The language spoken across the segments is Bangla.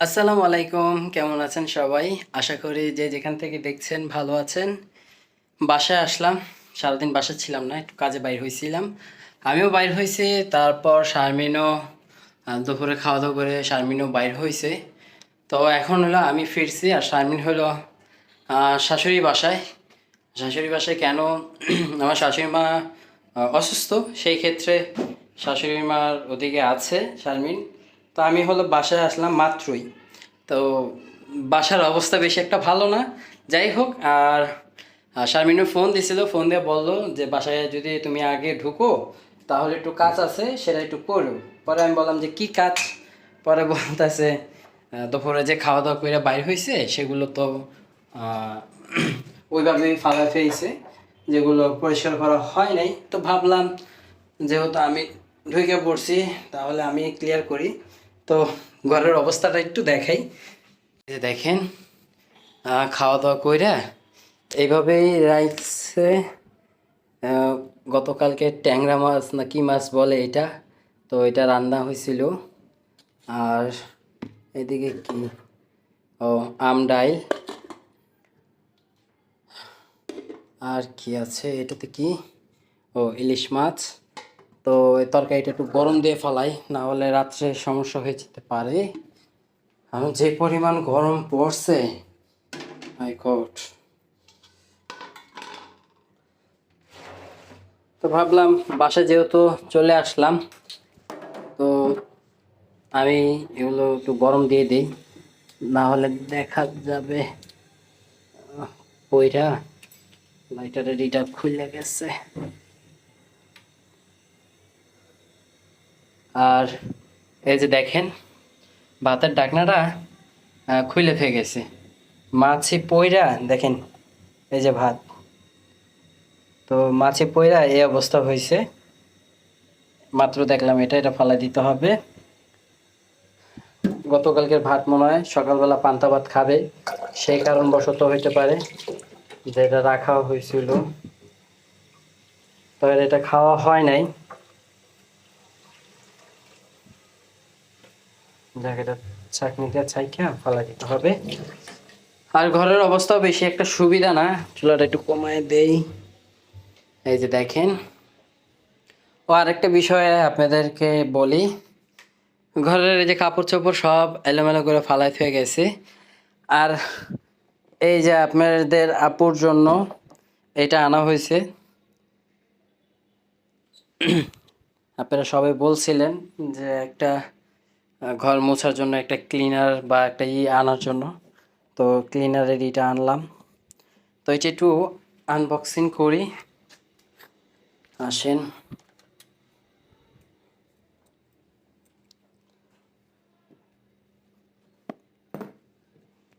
আসসালামু আলাইকুম, কেমন আছেন সবাই? আশা করি যে যেখান থেকে দেখছেন ভালো আছেন। বাসায় আসলাম, সারাদিন বাসায় ছিলাম না, একটু কাজে বাইর হয়েছিলাম। আমিও বাইর হয়েছি, তারপর শারমিনও দুপুরে খাওয়া দাওয়া করে শারমিনও বাইর হয়েছে। তো এখন হলো আমি ফিরছি আর শারমিন হলো শাশুড়ি বাসায়। শাশুড়ি বাসায় কেন? আমার শাশুড়ি মা অসুস্থ, সেই ক্ষেত্রে শাশুড়ি মার ওদিকে আছে শারমিন। তো আমি হলো বাসায় আসলাম মাত্রই। তো বাসার অবস্থা বেশি একটা ভালো না। যাই হোক আর শারমিনও ফোন দিছিল ফোন দিয়ে বলল যে বাসায় যদি তুমি আগে ঢুকো তাহলে একটু কাজ আছে সেটা একটু করো। পরে আমি বললাম যে কি কাজ? পরে বলতেছে দুপুরে যে খাওয়া দাওয়া করে বাইর হয়েছে সেগুলো তো আহ, ওইভাবে ফালা ফেয়েছে যেগুলো পরিষ্কার করা হয় নাই। তো ভাবলাম যেহেতু আমি ঢুকে পড়ছি তাহলে আমি ক্লিয়ার করি। তো ঘরের অবস্থাটা একটু দেখাই। দেখেন খাওয়া দাওয়া কইরা এইভাবেই রাইসে গতকালকে ট্যাংরা মাছ না কি মাছ বলে এটা? তো এটা রান্না হয়েছিল আর এদিকে কি? ও, আম ডাইল। আর কি আছে? এটাতে কি? ও, ইলিশ মাছ। তো এই তরকারিটা একটু গরম দিয়ে ফেলাই, না হলে রাত্রে সমস্যা হয়ে যেতে পারে। আমি যে পরিমাণ গরম পড়ছে মাই গড তো ভাবলাম বাসায় যেহেতু চলে আসলাম, তো আমি এগুলো একটু গরম দিয়ে দিই, না হলে দেখা যাবে পইরা লাইটারের এটা খুলে গেছে। আর এই যে দেখেন ভাতের ডাকনাটা খুলে ফে গেছে। মাছি পইরা, দেখেন, এই যে ভাত। তো মাছি পইরা এই অবস্থা হয়েছে মাত্র দেখলাম এটা এটা ফালা দিতে হবে। গতকালকের ভাত মনে হয় সকালবেলা পান্তা ভাত খাবে। সেই কারণবশত হইতে পারে যে এটা রাখা হয়েছিল তো এটা খাওয়া হয় নাই। দিতে হবে। আর ঘরের অবস্থাও বেশি একটা সুবিধা না, চুলাটা একটু কমায় দেই। এই যে দেখেন। ও, আরেকটা বিষয়ে আপনাদেরকে বলি। ঘরের এই যে কাপড় চোপড় সব এলোমেলো করে ফালাই হয়ে গেছে। আর এই যে আপনাদের আপুর জন্য এটা আনা হয়েছে। আপনারা সবাই বলছিলেন যে একটা ঘর মোছার জন্য একটা ক্লিনার বা একটা ই আনার জন্য। তো ক্লিনারের ইটা আনলাম। তো এটা একটু আনবক্সিং করি। আসেন।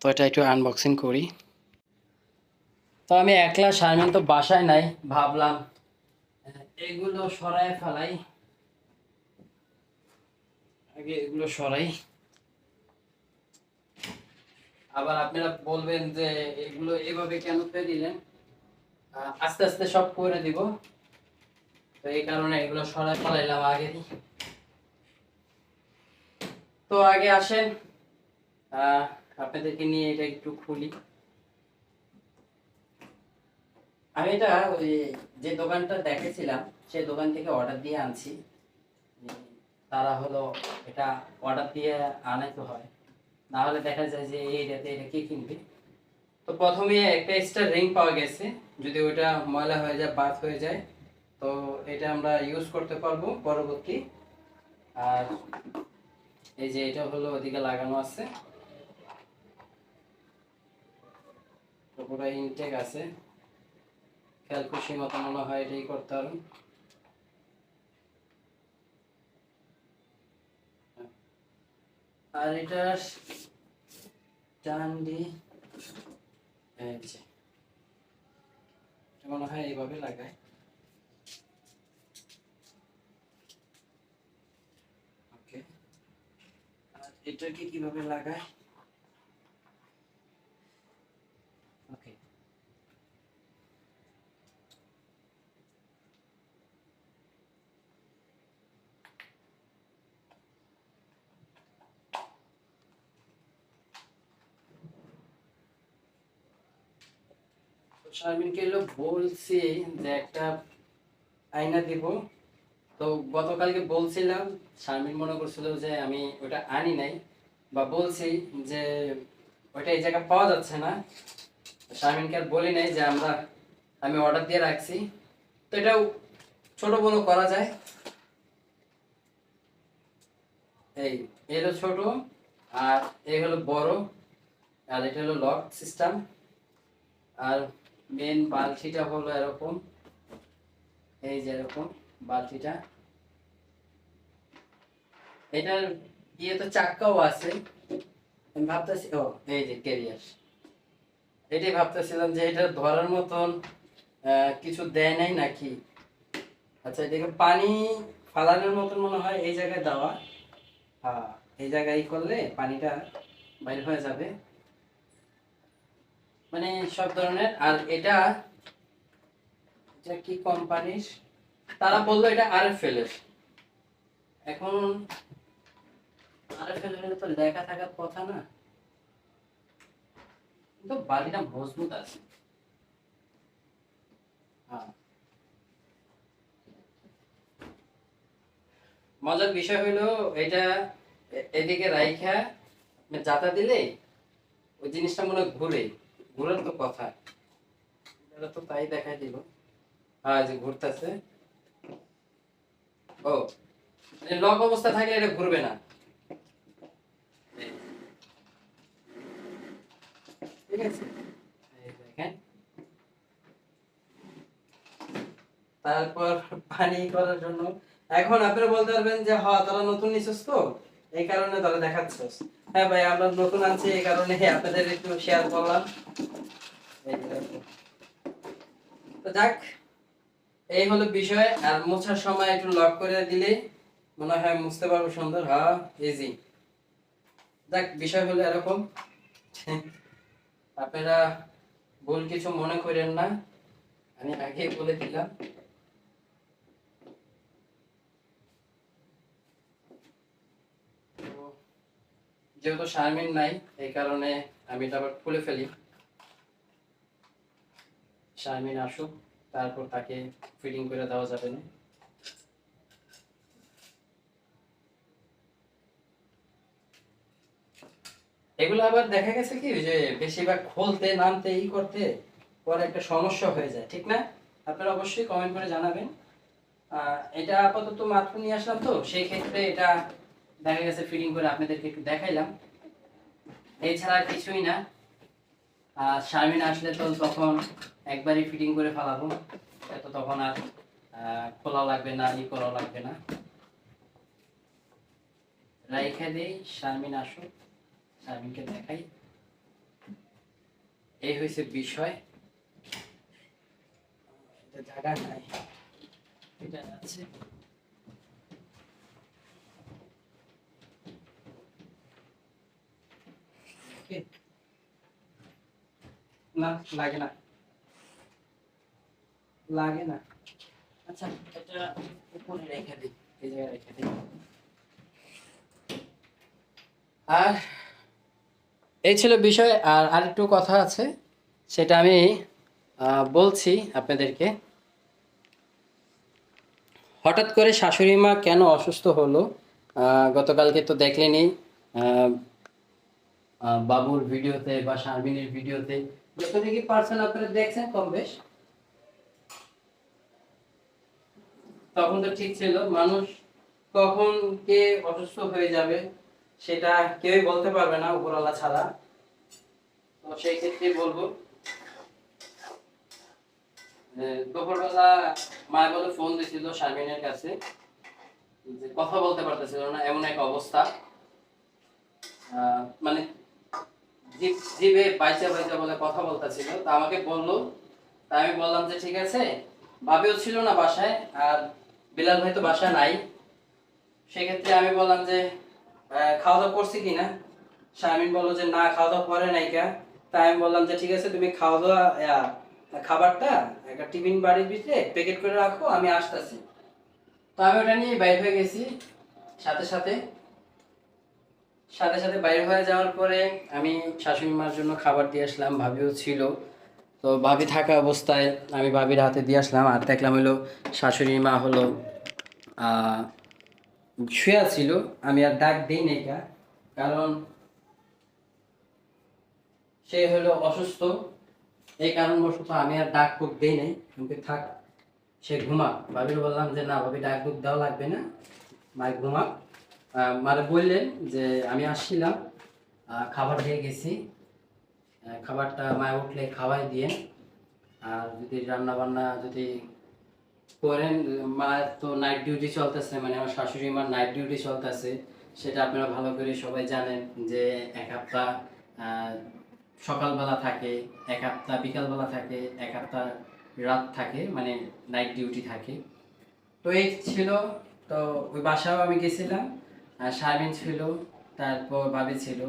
তো এটা একটু আনবক্সিং করি। তো আমি একলা শারমিন তো বাসায় নাই, ভাবলাম এগুলো সরায় ফেলাই। আগে এগুলো সরাই। আবার আপনারা বলবেন যে এগুলো এভাবে কেন দিলেন? আস্তে আস্তে সব করে দিব। তো এই কারণে এগুলো সরাই ফেলাইলাম আগে তো আগে আসেন। আপনাদেরকে নিয়ে এটা একটু খুলি। আমি এটা ওই যে দোকানটা দেখেছিলাম, সেই দোকান থেকে অর্ডার দিয়ে আনছি। তারা হলো এটা অর্ডার দিয়ে আনাইতে হয়। না হলে দেখা যায় যে এই রেটে এটা কে কিনবে। তো প্রথমে একটা এক্সট্রা রিং পাওয়া গেছে। যদি ওটা ময়লা হয়ে যায়, বাদ হয়ে যায়, তো এটা আমরা ইউজ করতে পারব পরবর্তী। আর এই যে এটা হলো ওদিকে লাগানো আছে। পুরো ইনটেক আছে। খেয়াল খুশি মতো মনে হয় এটাই করতে পারো। আর এটা টান দিয়ে মনে হয় এইভাবে লাগায়। ওকে আর এটাকে কীভাবে লাগায় ওকে শারমিনকে এলো বলছি যে একটা আয়না দিব। তো গতকালকে বলছিলাম শারমিন মনে করছিল যে আমি ওটা আনি নাই বা বলছি যে ওইটা এই জায়গায় পাওয়া যাচ্ছে না। শারমিনকে আর বলি নাই যে আমরা, আমি অর্ডার দিয়ে রাখছি। তো এটাও ছোট বড় করা যায়। এই হলো ছোট আর এই হলো বড় আর এটা হলো লক সিস্টেম আর মেন বালতিটা হলো এরকম, এই যে এরকম বালতিটা। এটার ইয়ে তো চাক্কাও আছে। আমি ভাবতেছি, ও, এই যে ক্যারিয়ার এটাই ভাবতেছিলাম যে এটা ধরার মতন কিছু দেয় নাই নাকি? আচ্ছা এটাকে পানি ফালানোর মতন মনে হয় এই জায়গায় দেওয়া। হ্যাঁ এই জায়গায় করলে পানিটা বাইর হয়ে যাবে। মানে সব ধরনের। আর এটা এটা কি কোম্পানির? তারা বলল এটা আর এফ এল এর। এখন আর এফ এল এর তো লেখা থাকার কথা না। কিন্তু মজবুত আছে। হ্যাঁ। মজার বিষয় হলো এটা এদিকে রাইখা যাতা দিলে ওই জিনিসটা মনে হয় ঘুরে ঘুরার তো কথা। এটা তো তাই দেখাই দিল। হ্যাঁ যে ঘুরতেছে। ও মানে লক অবস্থা থাকলে এটা ঘুরবে না। তারপর পানি করার জন্য। এখন আপনারা বলতে পারবেন যে হ্যাঁ তোরা নতুন নিছিস তো এই কারণে তোরা দেখাচ্ছিস হ্যাঁ ভাই, আমরা নতুন আনছি, এই কারণে আপনাদের একটু শেয়ার করলাম এই যে দেখো। যাক এই হলো বিষয়, আর মোছার সময় একটু লক করে দিলে মনে হয় মুছতে পারব সুন্দর। হ্যাঁ ইজি যাক বিষয় হলো এরকম। আপনারা ভুল কিছু মনে করেন না। আমি আগেই বলে দিলাম। যেহেতু শারমিন নাই, এই কারণে আমি এটা আবার খুলে ফেলি। শারমিন আসুক, তারপর তাকে ফিটিং করে দেওয়া যাবে না। এগুলো আবার দেখা গেছে কি যে বেশিরভাগ খুলতে, নামতে, ই করতে, পরে একটা সমস্যা হয়ে যায়, ঠিক না? আপনারা অবশ্যই কমেন্ট করে জানাবেন। এটা আপাতত মাত্র নিয়ে আসলাম তো সেই ক্ষেত্রে এটা দেখা গেছে ফিটিং করে আপনাদেরকে একটু দেখাইলাম। এছাড়া কিছুই না। আর শারমিন আসলে তো তখন একবারই ফিটিং করে ফেলাবো। এত তখন আর খোলা লাগবে না, ই করা লাগবে না। রাইখা দেই, শারমিন আসুক, শারমিনকে দেখাই। এই হয়েছে বিষয়। জায়গা নাই। এটা না, লাগে না। লাগে না। আচ্ছা এটা উপরে রেখে দিই, এই জায়গায় রেখে দিই। আর এই ছিল বিষয়, আর আরেকটু কথা আছে, সেটা আমি বলছি আপনাদেরকে। হঠাৎ করে শাশুড়ি মা কেন অসুস্থ হলো? গতকালকে তো দেখলেনি বাবুর ভিডিওতে বা শারমিনের ভিডিওতে যতটুকু পার্সেন্ট আপনারা দেখছেন কম বেশ? তখন তো ঠিক ছিল, মানুষ কখন কে অসুস্থ হয়ে যাবে সেটা কেউই বলতে পারবে না উপরওয়ালা ছাড়া। তো সেই ক্ষেত্রে বলব দুপুরবেলা মায় বলে ফোন দিছিল শারমিনের কাছে, যে কথা বলতে পারতেছিল না, এমন এক অবস্থা। মানে জিভ বাইচা বাইচা বলে কথা বলতেছিল। তা আমাকে বলল। তা আমি বললাম যে, ঠিক আছে। ভাবিও ছিল না বাসায়, আর বিলাল ভাই তো বাসায় নাই। সেক্ষেত্রে আমি বললাম যে খাওয়া দাওয়া করছি কিনা? শারমিন বলল যে, না খাওয়া দাওয়া করে নাই কা। তাই আমি বললাম যে, ঠিক আছে, তুমি খাওয়া দাওয়া খাবারটা একটা টিফিন বাড়ির ভিতরে প্যাকেট করে রাখো, আমি আসতেছি। তো আমি ওটা নিয়ে বাইর হয়ে গেছি সাথে সাথে। সাথে সাথে বাইরে হয়ে যাওয়ার পরে আমি শাশুড়ি মার জন্য খাবার দিয়ে আসলাম ভাবিও ছিল। তো ভাবি থাকা অবস্থায় আমি ভাবির হাতে দিয়ে আসলাম আর দেখলাম হলো শাশুড়ি মা হলো শুয়ে ছিল। আমি আর ডাক দিই নাই কা, কারণ সে হলো অসুস্থ। এই কারণবশত আমি আর ডাক টুক দিই নাই। কিন্তু থাক সে ঘুমাক। ভাবির বললাম যে না ভাবি ডাক টুক দেওয়া লাগবে না। মায় ঘুমাক। মারে বললেন যে আমি আসছিলাম খাবার দিয়ে গেছি। খাবারটা মায় উঠলে খাওয়াই দিয়ে আর যদি রান্না বান্না যদি করেন মায়ের তো নাইট ডিউটি চলতেছে মানে আমার শাশুড়ি মার নাইট ডিউটি চলতেছে সেটা আপনারা ভালো করে সবাই জানেন যে এক সপ্তাহ আহ, সকালবেলা থাকে এক সপ্তাহ বিকালবেলা থাকে এক সপ্তাহ রাত থাকে মানে নাইট ডিউটি থাকে। তো এই ছিল তো ওই বাসাও আমি গেছিলাম। শারমিন ছিল, তারপর ভাবি ছিল,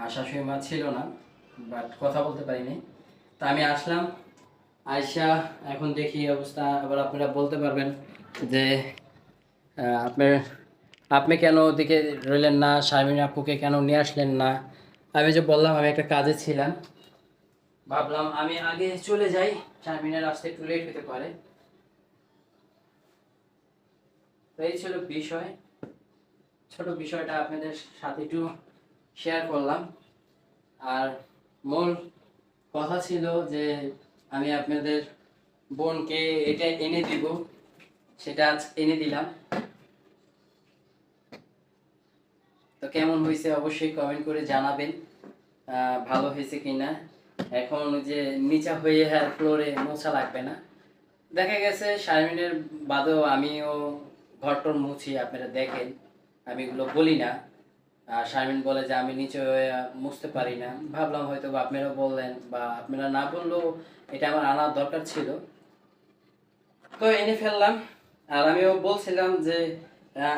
আর শাশুড়ি মা ছিল না বাট কথা বলতে পারিনি। তা আমি আসলাম আয়সা এখন দেখি অবস্থা, আবার আপনারা বলতে পারবেন যে আপনার, আপনি কেন ওদিকে রইলেন না, শারমিন আপুকে কেন নিয়ে আসলেন না? আমি যে বললাম, আমি একটা কাজে ছিলাম। ভাবলাম আমি আগে চলে যাই, শারমিনের আসতে একটু লেট হতে পারে। তো এই ছিল বিষয়। ছোট বিষয়টা আপনাদের সাথে একটু শেয়ার করলাম। আর মূল কথা ছিল যে আমি আপনাদের বোনকে এটা এনে দিব, সেটা আজ এনে দিলাম। তো কেমন হয়েছে অবশ্যই কমেন্ট করে জানাবেন ভালো হয়েছে কিনা। এখন যে নিচা হয়ে হ্যাঁ ফ্লোরে মোছা লাগবে না। দেখা গেছে, শারমিনের বাদেও আমিও ঘরটর মুছি, আপনারা দেখেন। আমি এগুলো বলি না। আর শারমিন বলে যে, আমি নিচে মুছতে পারি না। ভাবলাম হয়তো বা আপনারা বললেন বা আপনারা না বললেও এটা আমার আনার দরকার ছিল। তো এনে ফেললাম। আর আমিও বলছিলাম যে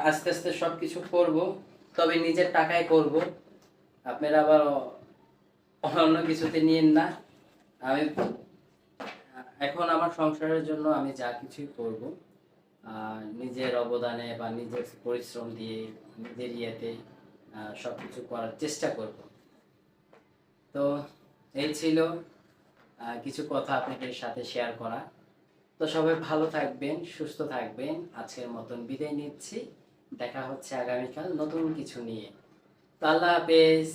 আস্তে আস্তে সব কিছু করব, তবে নিজের টাকায় করব। আপনারা আবার অন্য কিছুতে নিন না। আমি, এখন আমার সংসারের জন্য আমি যা কিছুই করব। নিজের অবদানে বা নিজের পরিশ্রম দিয়ে, নিজের ইয়েতে সব কিছু করার চেষ্টা করব। তো এই ছিল কিছু কথা আপনাদের সাথে শেয়ার করা। তো সবাই ভালো থাকবেন, সুস্থ থাকবেন। আজকের মতন বিদায় নিচ্ছি। দেখা হচ্ছে আগামীকাল নতুন কিছু নিয়ে। তো আল্লাহ হাফেজ।